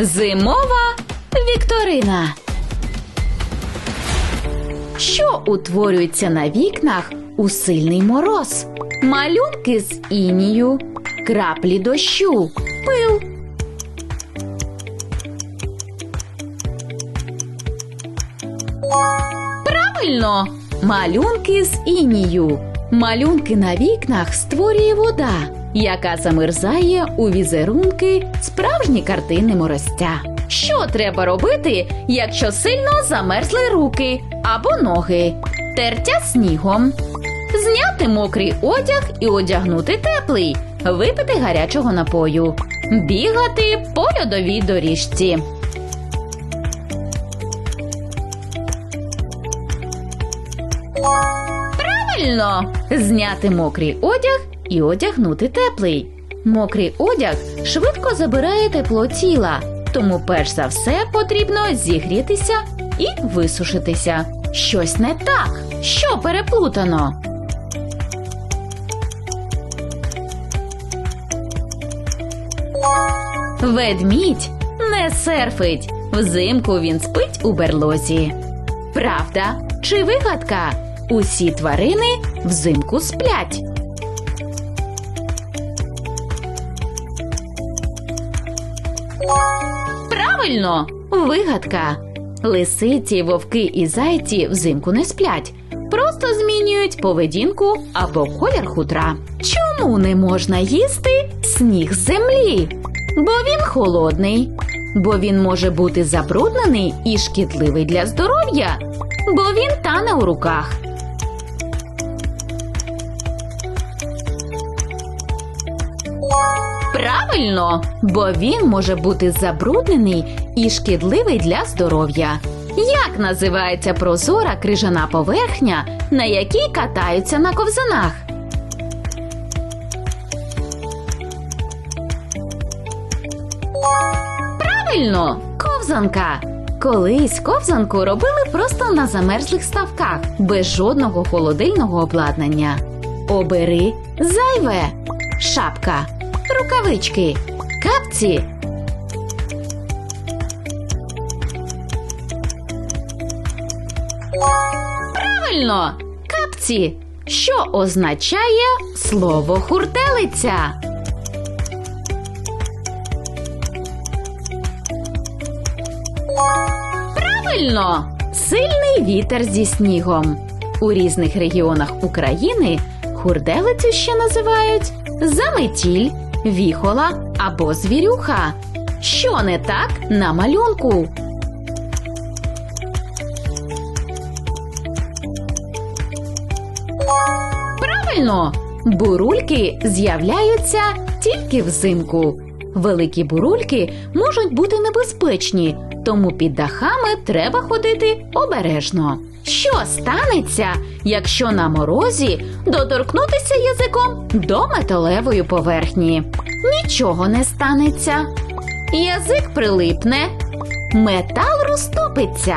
Зимова вікторина. Що утворюється на вікнах у сильний мороз? Малюнки з інію, краплі дощу, пил. Правильно, малюнки з інію. Малюнки на вікнах створює вода, яка замерзає у візерунки справжні картини морозця. Що треба робити, якщо сильно замерзли руки або ноги? Тертя снігом. Зняти мокрий одяг і одягнути теплий, випити гарячого напою, бігати по льодовій доріжці. Правильно! Зняти мокрий одяг і одягнути теплий. Мокрий одяг швидко забирає тепло тіла, тому перш за все потрібно зігрітися і висушитися. Щось не так, що переплутано. Ведмідь не серфить. Взимку він спить у берлозі. Правда чи вигадка? Усі тварини взимку сплять. Правильно, вигадка. Лисиці, вовки і зайці взимку не сплять. Просто змінюють поведінку або колір хутра. Чому не можна їсти сніг з землі? Бо він холодний, бо він може бути забруднений і шкідливий для здоров'я, бо він тане у руках. Правильно, бо він може бути забруднений і шкідливий для здоров'я. Як називається прозора крижана поверхня, на якій катаються на ковзанах? Правильно, ковзанка. Колись ковзанку робили просто на замерзлих ставках, без жодного холодильного обладнання. Обери зайве, шапка, рукавички, капці. Правильно, капці, що означає слово хуртелиця. Правильно, сильний вітер зі снігом. У різних регіонах України хурделицю ще називають заметіль, віхола або звірюха. Що не так на малюнку? Правильно, бурульки з'являються тільки взимку. Великі бурульки можуть бути небезпечні, тому під дахами треба ходити обережно. Що станеться, якщо на морозі доторкнутися язиком до металевої поверхні? Нічого не станеться. Язик прилипне, метал розтопиться.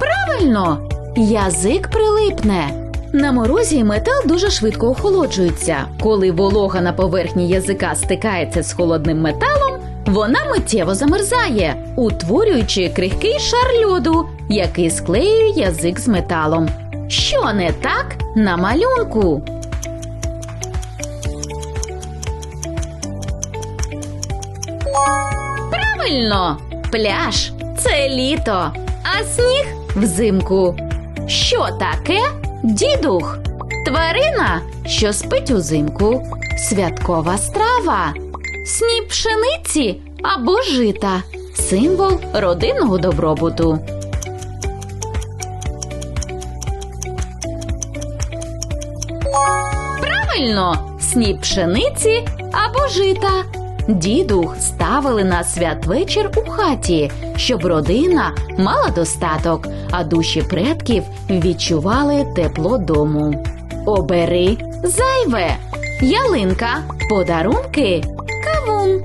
Правильно, язик прилипне. На морозі метал дуже швидко охолоджується. Коли волога на поверхні язика стикається з холодним металом, вона миттєво замерзає, утворюючи крихкий шар льоду, який склеює язик з металом. Що не так на малюнку? Правильно, пляж це літо, а сніг взимку. Що таке дідух? Тварина, що спить узимку, святкова страва, сніп пшениці або жита, символ родинного добробуту. Правильно, сніп пшениці або жита. Дідух ставили на святвечір у хаті, щоб родина мала достаток, а душі предків відчували тепло дому. Обери зайве, ялинка, подарунки, кавун.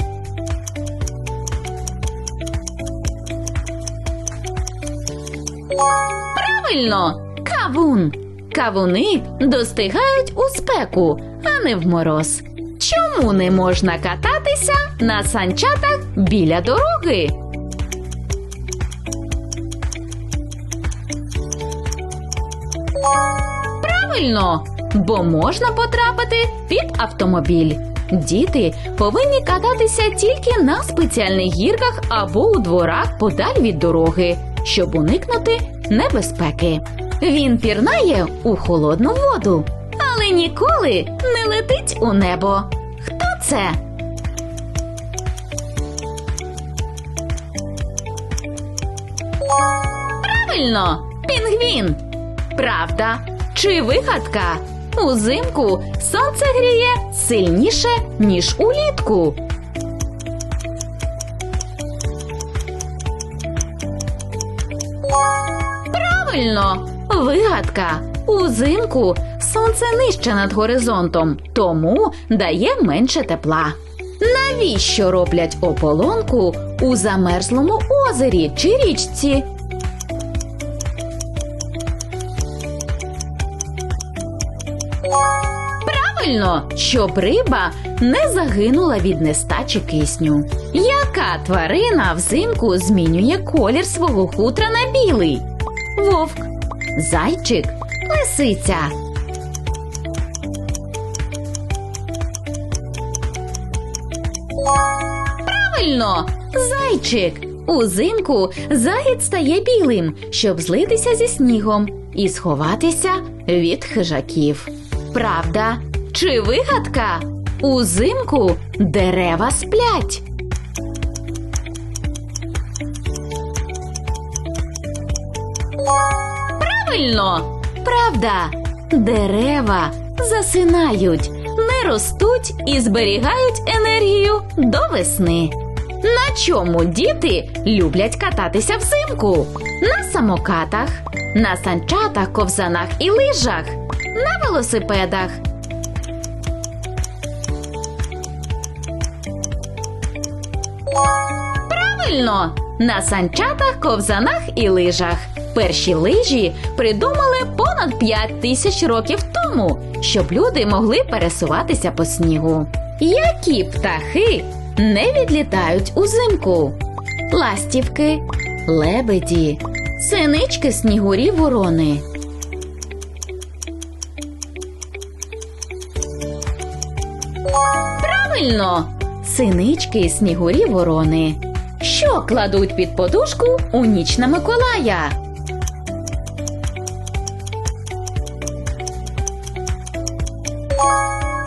Правильно, кавун. Кавуни достигають у спеку, а не в мороз. Чому не можна кататися на санчатах біля дороги? Правильно, бо можна потрапити під автомобіль. Діти повинні кататися тільки на спеціальних гірках або у дворах подаль від дороги, щоб уникнути небезпеки. Він пірнає у холодну воду, але ніколи не летить у небо. Хто це? Правильно, пінгвін. Правда чи вигадка? Узимку сонце гріє сильніше, ніж улітку. Правильно, вигадка. Узимку сонце нижче над горизонтом, тому дає менше тепла. Навіщо роблять ополонку у замерзлому озері чи річці? Правильно, щоб риба не загинула від нестачі кисню. Яка тварина взимку змінює колір свого хутра на білий? Вовк, зайчик, лисиця. Правильно, зайчик. Узимку заєць стає білим, щоб злитися зі снігом і сховатися від хижаків. Правда чи вигадка? Узимку дерева сплять. Правильно, правда, дерева засинають, не ростуть і зберігають енергію до весни. На чому діти люблять кататися взимку? На самокатах, на санчатах, ковзанах і лижах, на велосипедах. Правильно, на санчатах, ковзанах і лижах. Перші лижі придумали понад 5 тисяч років тому, щоб люди могли пересуватися по снігу. Які птахи не відлітають узимку? Ластівки, лебеді, синички, снігурі, ворони. Правильно, синички, снігурі, ворони. Що кладуть під подушку у ніч на Миколая?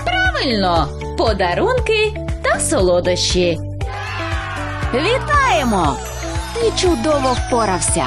Правильно, подарунки та солодощі. Вітаємо! Ти чудово впорався.